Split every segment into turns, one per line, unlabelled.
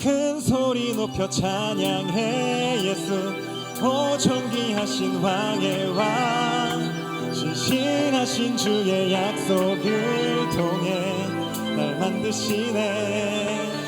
큰 소리 높여 찬양해 예수. 오 정기하신 왕의 왕. 신실하신 주의 약속을 통해 날 만드시네.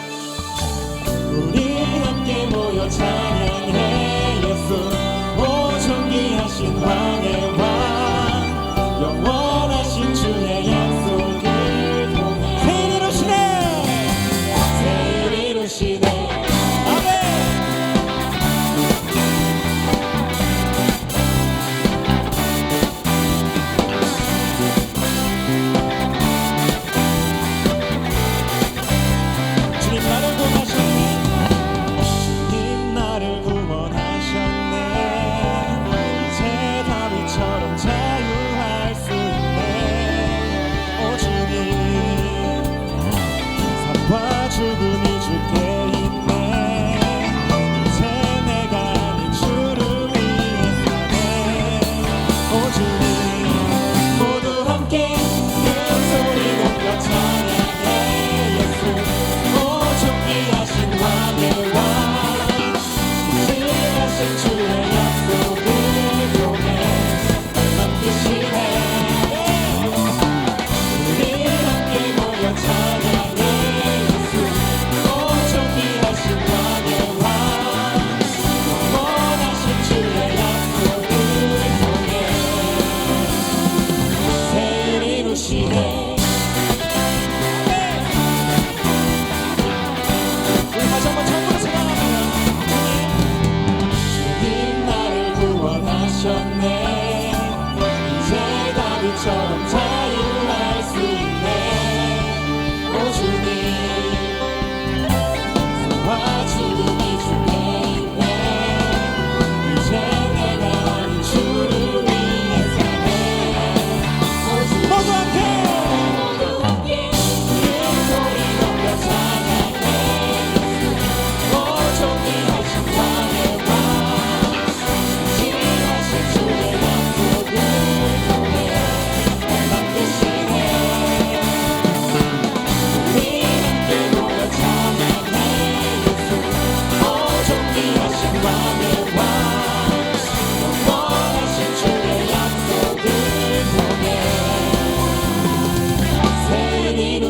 shall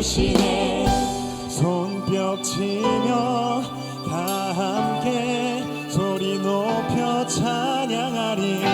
주시네 손뼉 치며 다 함께 소리 높여 찬양하리.